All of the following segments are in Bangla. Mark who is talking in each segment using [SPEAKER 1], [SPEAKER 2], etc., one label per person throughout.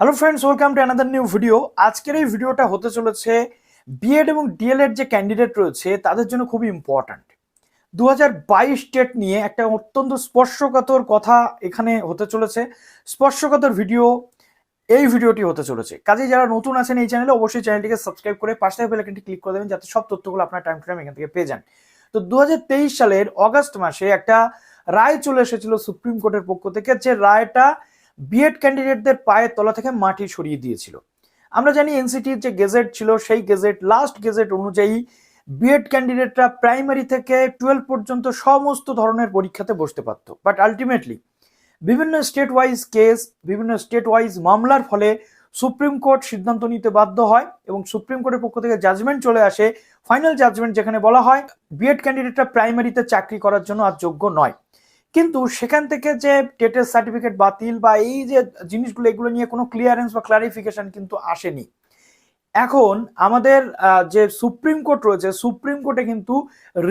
[SPEAKER 1] Hello friends welcome to another new video আজকের এই ভিডিওটা হতে চলেছে বিএড এবং ডিএলএড যে ক্যান্ডিডেট রয়েছে, তাদের জন্য খুবই ইম্পর্ট্যান্ট দু হাজার বাইশ টেট নিয়ে একটা অত্যন্ত স্পর্শকাতর কথা এখানে হতে চলেছে। স্পর্শকাতর ভিডিও এই ভিডিওটি হতে চলেছে। কাজে যারা নতুন আছেন এই চ্যানেলে অবশ্যই চ্যানেলটিকে সাবস্ক্রাইব করে পাশে বেলাইকনটি ক্লিক করে দেবেন, যাতে সব তথ্যগুলো আপনার টাইম টু টাইম এখান থেকে পেয়ে যান। তো দু হাজার তেইশ সালের অগাস্ট মাসে একটা রায় চলে এসেছিল সুপ্রিম কোর্টের পক্ষ থেকে, যে রায়টা বিএড ক্যান্ডিডেটদের পায়ের তলা থেকে মাটি সরিয়ে দিয়েছিল। আমরা জানি এনসিটির যে গেজেট ছিল, সেই গেজেট লাস্ট গেজেট অনুযায়ী বিএড ক্যান্ডিডেটরা প্রাইমারি থেকে টুয়েলভ পর্যন্ত সমস্ত ধরনের পরীক্ষাতে বসতে পারতো। বাট আলটিমেটলি বিভিন্ন স্টেট ওয়াইজ কেস বিভিন্ন স্টেট ওয়াইজ মামলার ফলে সুপ্রিম কোর্ট সিদ্ধান্ত নিতে বাধ্য হয় এবং সুপ্রিম কোর্টের পক্ষ থেকে জাজমেন্ট চলে আসে ফাইনাল জাজমেন্ট যেখানে বলা হয়, বিএড ক্যান্ডিডেটরা প্রাইমারিতে চাকরি করার জন্য আর যোগ্য নয়। কিন্তু সেখান থেকে যে টেটের সার্টিফিকেট বাতিল বা এই যে জিনিসগুলো, এগুলো নিয়ে কোনো ক্লিয়ারেন্স বা ক্লারিফিকেশন কিন্তু আসেনি। এখন আমাদের যে সুপ্রিম কোর্ট রয়েছে, সুপ্রিম কোর্টে কিন্তু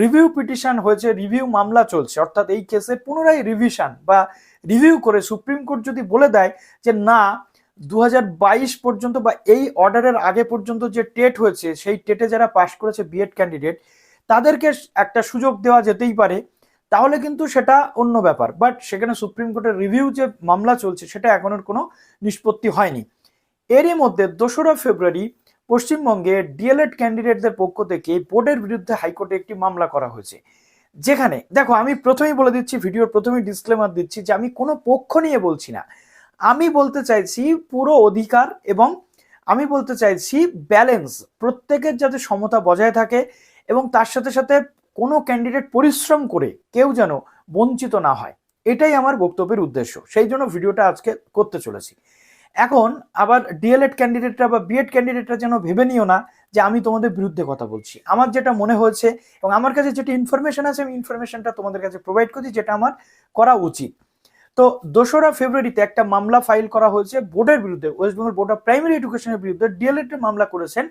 [SPEAKER 1] রিভিউ পিটিশন হয়েছে রিভিউ মামলা চলছে। অর্থাৎ এই কেসের পুনরায় রিভিশন বা রিভিউ করে সুপ্রিম কোর্ট যদি বলে দেয় যে না দু হাজার বাইশ পর্যন্ত বা এই অর্ডারের আগে পর্যন্ত যে টেট হয়েছে, সেই টেটে যারা পাশ করেছে বিএড ক্যান্ডিডেট তাদেরকে একটা সুযোগ দেওয়া যেতেই পারে। তাহলে কিন্তু সেটা অন্য ব্যাপার। বাট সেখানে সুপ্রিম কোর্টের রিভিউ যে মামলা চলছে, সেটা এখনের কোনো নিষ্পত্তি হয়নি। এরই মধ্যে দোসরা ফেব্রুয়ারি পশ্চিমবঙ্গে ডিএলএড ক্যান্ডিডেটদের পক্ষ থেকে বোর্ডের বিরুদ্ধে হাইকোর্টে একটি মামলা করা হয়েছে। যেখানে, দেখো, আমি প্রথমেই বলে দিচ্ছি, ভিডিওর প্রথমেই ডিসক্লেমার দিচ্ছি যে আমি কোনো পক্ষ নিয়ে বলছি না। আমি বলতে চাইছি পুরো অধিকার এবং আমি বলতে চাইছি ব্যালেন্স প্রত্যেকের যাতে সমতা বজায় থাকে এবং তার সাথে সাথে কোনো ক্যান্ডিডেট পরিশ্রম করে কেউ যেন বঞ্চিত না হয়। এটাই আমার বক্তব্যের উদ্দেশ্য। সেই জন্য ভিডিওটা আজকে করতে চলেছি। এখন আবার ডিএলএড ক্যান্ডিডেটরা বা বিএড ক্যান্ডিডেটরা যেন ভেবে নিও না যে আমি তোমাদের বিরুদ্ধে কথা বলছি। আমার যেটা মনে হয়েছে এবং আমার কাছে যেটা ইনফরমেশন আছে, আমি ইনফরমেশনটা তোমাদের কাছে প্রোভাইড করছি যেটা আমার করা উচিত। তো দোসরা ফেব্রুয়ারিতে একটা মামলা ফাইল করা হয়েছে বোর্ডের বিরুদ্ধে West Bengal board of primary এডুকেশনের বিরুদ্ধে ডিএলএড মামলা করেছেন,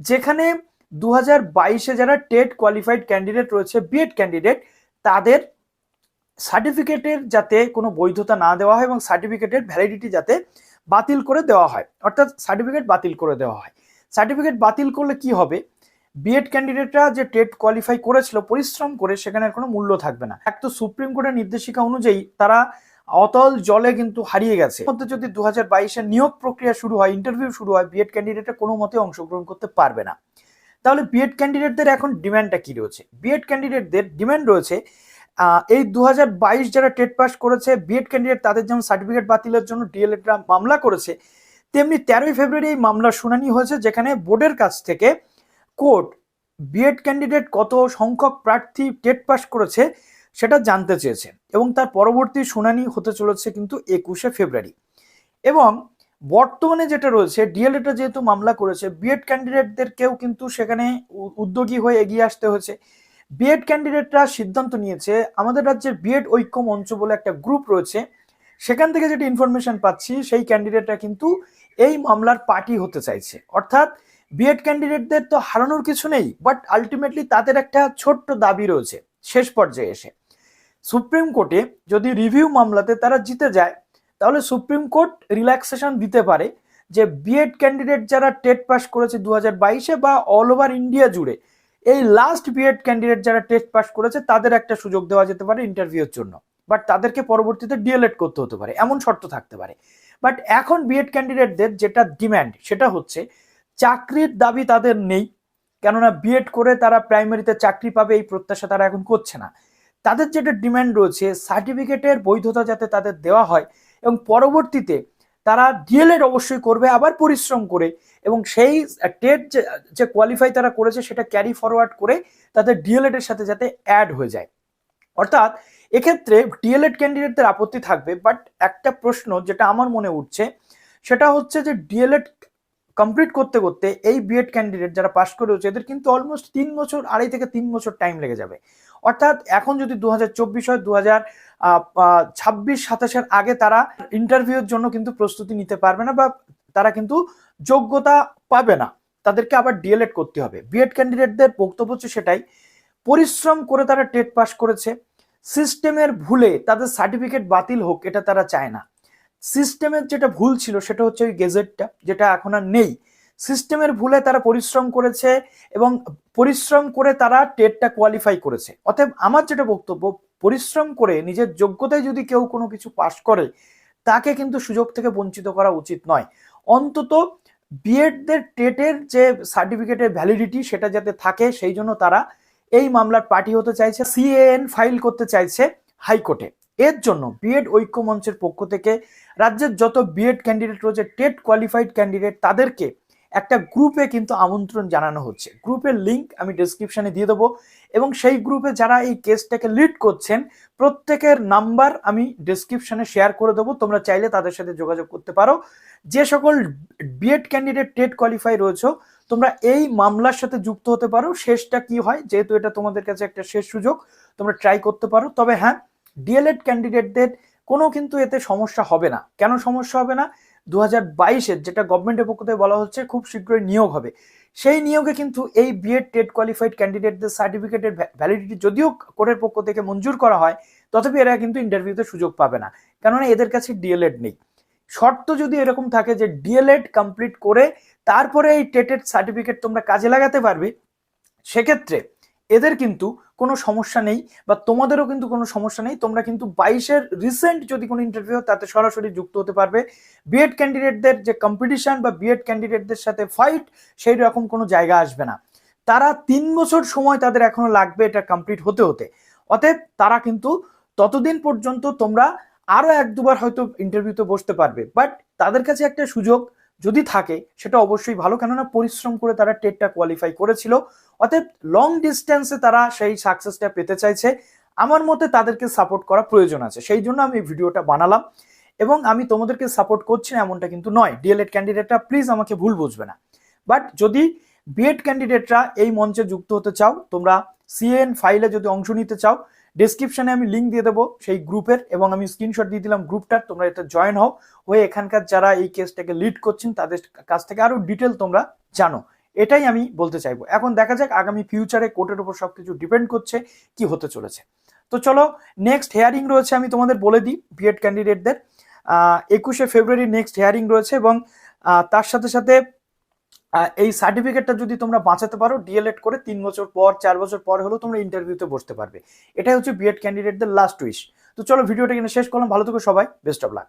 [SPEAKER 1] যেখানে দু হাজার বাইশে যারা টেট কোয়ালিফাইড ক্যান্ডিডেট রয়েছে বিএড ক্যান্ডিডেট তাদের সার্টিফিকেটের যাতে কোনো বৈধতা না দেওয়া হয় এবং সার্টিফিকেটের ভ্যালিডিটি যাতে বাতিল করে দেওয়া হয়। অর্থাৎ সার্টিফিকেট বাতিল করে দেওয়া হয়। সার্টিফিকেট বাতিল করলে কি হবে? বিএড ক্যান্ডিডেটরা যে টেট কোয়ালিফাই করেছিল, পরিশ্রম করে সেখানে কোনো মূল্য থাকবে না। এক তো সুপ্রিম কোর্টের নির্দেশিকা অনুযায়ী তারা অতল জলে কিন্তু হারিয়ে গেছে। মধ্যে যদি দু হাজার নিয়োগ প্রক্রিয়া শুরু হয় ইন্টারভিউ শুরু হয় বিএড ক্যান্ডিডেটরা কোনো মতে অংশগ্রহণ করতে পারবে না। তাহলে বিএড ক্যান্ডিডেটদের এখন ডিমান্ডটা কী রয়েছে? বিএড ক্যান্ডিডেটদের ডিম্যান্ড রয়েছে এই দু হাজার বাইশ যারা টেট পাস করেছে বিএড ক্যান্ডিডেট তাদের যেমন সার্টিফিকেট বাতিলের জন্য ডিএলএডরা মামলা করেছে, তেমনি তেরোই ফেব্রুয়ারি এই মামলার শুনানি হয়েছে, যেখানে বোর্ডের কাছ থেকে কোর্ট বিএড ক্যান্ডিডেট কত সংখ্যক প্রার্থী টেট পাস করেছে সেটা জানতে চেয়েছে এবং তার পরবর্তী শুনানি হতে চলেছে কিন্তু একুশে ফেব্রুয়ারি এবং বর্তমানে যেটা রয়েছে ডিএলএটা যেহেতু মামলা করেছে বিএড ক্যান্ডিডেটদেরকেও কিন্তু সেখানে উদ্যোগী হয়ে এগিয়ে আসতে হয়েছে। বিএড ক্যান্ডিডেটরা সিদ্ধান্ত নিয়েছে, আমাদের রাজ্যের বিএড ঐক্য মঞ্চ বলে একটা গ্রুপ রয়েছে। সেখান থেকে যেটা ইনফরমেশন পাচ্ছি, সেই ক্যান্ডিডেটরা কিন্তু এই মামলার পার্টি হতে চাইছে। অর্থাৎ বিএড ক্যান্ডিডেটদের তো হারানোর কিছু নেই বাট আলটিমেটলি তাদের একটা ছোট্ট দাবি রয়েছে, শেষ পর্যায়ে এসে। সুপ্রিম কোর্টে যদি রিভিউ মামলাতে তারা জিতে যায় তাহলে সুপ্রিম কোর্ট রিল্যাক্সেশন দিতে পারে যে বিএড ক্যান্ডিডেট যারা টেট পাস করেছে দু বাইশে বা অল ওভার ইন্ডিয়া জুড়ে, এই লাস্ট বিএড ক্যান্ডিডেট যারা টেস্ট পাস করেছে তাদের একটা সুযোগ দেওয়া যেতে পারে ইন্টারভিউর জন্য। বাট তাদেরকে পরবর্তীতে ডিএলএড করতে হতে পারে, এমন শর্ত থাকতে পারে। বাট এখন বিএড ক্যান্ডিডেটদের যেটা ডিম্যান্ড সেটা হচ্ছে চাকরির দাবি তাদের নেই, কেননা বিএড করে তারা প্রাইমারিতে চাকরি পাবে, এই প্রত্যাশা তারা এখন করছে না। তাদের যেটা ডিম্যান্ড রয়েছে সার্টিফিকেটের বৈধতা যাতে তাদের দেওয়া হয় এবং পরবর্তীতে তারা ডিএলএড অবশ্যই করবে, আবার পরিশ্রম করে এবং সেই টেট যে কোয়ালিফাই তারা করেছে সেটা ক্যারি ফরওয়ার্ড করে তাদের ডিএলএড এর সাথে যাতে অ্যাড হয়ে যায়। অর্থাৎ এক্ষেত্রে ডিএলএড ক্যান্ডিডেটদের আপত্তি থাকবে বাট একটা প্রশ্ন যেটা আমার মনে উঠছে সেটা হচ্ছে যে ডিএলএড কমপ্লিট করতে করতে এই বিএড ক্যান্ডিডেট যারা পাশ করে এদের কিন্তু অলমোস্ট তিন বছর, আড়াই থেকে তিন বছর টাইম লেগে যাবে। অর্থাৎ এখন যদি দু হাজার চব্বিশ হয় দু হাজার ছাব্বিশ, সাতাশের আগে তারা ইন্টারভিউর জন্য কিন্তু প্রস্তুতি নিতে পারবে না বা তারা কিন্তু যোগ্যতা পাবে না। তাদেরকে আবার ডিএলএড করতে হবে। বিএড ক্যান্ডিডেটদের বক্তব্য হচ্ছে সেটাই, পরিশ্রম করে তারা টেট পাস করেছে সিস্টেমের ভুলে তাদের সার্টিফিকেট বাতিল হোক, এটা তারা চায় না। সিস্টেমের যেটা ভুল ছিল সেটা হচ্ছে ওই গেজেটটা, যেটা এখন আর নেই। সিস্টেমের ভুলে তারা পরিশ্রম করেছে এবং পরিশ্রম করে তারা টেটটা কোয়ালিফাই করেছে। অতএব আমার যেটা বক্তব্য, পরিশ্রম করে নিজের যোগ্যতায় যদি কেউ কোনো কিছু পাশ করে, তাকে কিন্তু সুযোগ থেকে বঞ্চিত করা উচিত নয়। অন্তত বিএডদের টেটের যে সার্টিফিকেটের ভ্যালিডিটি সেটা যাতে থাকে, সেই জন্য তারা এই মামলার পার্টি হতে চাইছে সিএএন ফাইল করতে চাইছে হাইকোর্টে। এর জন্য বিএড ঐক্য মঞ্চের পক্ষ থেকে রাজ্যের যত বিএড ক্যান্ডিডেট রয়েছে টেট কোয়ালিফাইড ক্যান্ডিডেট তাদেরকে একটা গ্রুপে কিন্তু আমন্ত্রণ জানানো হচ্ছে। গ্রুপের লিংক আমি ডিসক্রিপশনে দিয়ে দেবো এবং সেই গ্রুপে যারা এই কেসটাকে লিড করছেন, প্রত্যেকের নাম্বার আমি ডিসক্রিপশনে শেয়ার করে দেবো। তোমরা চাইলে তাদের সাথে যোগাযোগ করতে পারো। যে সকল বিএড ক্যান্ডিডেট টেট কোয়ালিফাই রয়েছে, তোমরা এই মামলার সাথে যুক্ত হতে পারো। শেষটা কি হয়, যেহেতু এটা তোমাদের কাছে একটা শেষ সুযোগ, তোমরা ট্রাই করতে পারো। তবে হ্যাঁ ডিএলএড ক্যান্ডিডেটদের কোনো কিন্তু এতে সমস্যা হবে না। কেন সমস্যা হবে না? দু হাজার বাইশের যেটা গভর্নমেন্টের পক্ষ থেকে বলা হচ্ছে খুব শীঘ্রই নিয়োগ হবে। সেই নিয়োগে কিন্তু এই বিএড টেট কোয়ালিফাইড ক্যান্ডিডেটদের সার্টিফিকেটের ভ্যালিডিটি যদিও কোর্টের পক্ষ থেকে মঞ্জুর করা হয়, তথাপি এরা কিন্তু ইন্টারভিউতে সুযোগ পাবে না। কেননা এদের কাছে ডিএলএড নেই। শর্ত যদি এরকম থাকে যে ডিএলএড কমপ্লিট করে তারপরে এই টেটেড সার্টিফিকেট তোমরা কাজে লাগাতে পারবে, সেক্ষেত্রে এদের কিন্তু কোনো সমস্যা নেই বা তোমাদেরও কিন্তু কোনো সমস্যা নেই। তোমরা কিন্তু বাইশের রিসেন্ট যদি কোনো ইন্টারভিউ তাতে সরাসরি যুক্ত হতে পারবে। বিএড ক্যান্ডিডেটদের যে কম্পিটিশন বা বিএড ক্যান্ডিডেটদের সাথে ফাইট সেই রকম কোনো জায়গা আসবে না। তারা তিন বছর সময় তাদের এখনও লাগবে এটা কমপ্লিট হতে হতে। অতএব তারা কিন্তু ততদিন পর্যন্ত তোমরা আরও এক দুবার হয়তো ইন্টারভিউতে বসতে পারবে। বাট তাদের কাছে একটা সুযোগ যদি থাকে, সেটা অবশ্যই ভালো। কেননা পরিশ্রম করে তারা টেটটা কোয়ালিফাই করেছিল। অতএব লং ডিস্টেন্সে তারা সেই সাকসেসটা পেতে চাইছে। আমার মতে তাদেরকে সাপোর্ট করা প্রয়োজন আছে। সেই জন্য আমি ভিডিওটা বানালাম। এবং আমি তোমাদেরকে সাপোর্ট করছি না এমনটা কিন্তু নয়। ডিএলএড ক্যান্ডিডেটরা প্লিজ আমাকে ভুল বুঝবে না। বাট যদি বিএড ক্যান্ডিডেটরা এই মঞ্চে যুক্ত হতে চাও, তোমরা সিএন ফাইলে যদি অংশ নিতে চাও ডিসক্রিপশনে আমি লিঙ্ক দিয়ে দেবো সেই গ্রুপের এবং আমি স্ক্রিনশট দিয়ে দিলাম গ্রুপটার তোমরা এটা জয়েন হও। হয়ে এখানকার যারা এই কেসটাকে লিড করছেন, তাদের কাছ থেকে আরও ডিটেল তোমরা জানো। এটাই আমি বলতে চাইব। এখন দেখা যাক আগামী ফিউচারে কোর্টের উপর সবকিছু ডিপেন্ড করছে, কি হতে চলেছে। তো চলো নেক্সট হেয়ারিং রয়েছে, আমি তোমাদের বলে দিই বিএড ক্যান্ডিডেটদের একুশে ফেব্রুয়ারি নেক্সট হেয়ারিং রয়েছে এবং তার সাথে সাথে এই সার্টিফিকেটটা যদি তোমরা বাঁচাতে পারো ডিএলএড করে তিন বছর পর, চার বছর পর হলেও তোমরা ইন্টারভিউতে বসতে পারবে। এটাই হচ্ছে বিএড ক্যান্ডিডেটদের লাস্ট উইশ তো চলো ভিডিওটা কিনে শেষ করলাম। ভালো থেকো সবাই। Best of luck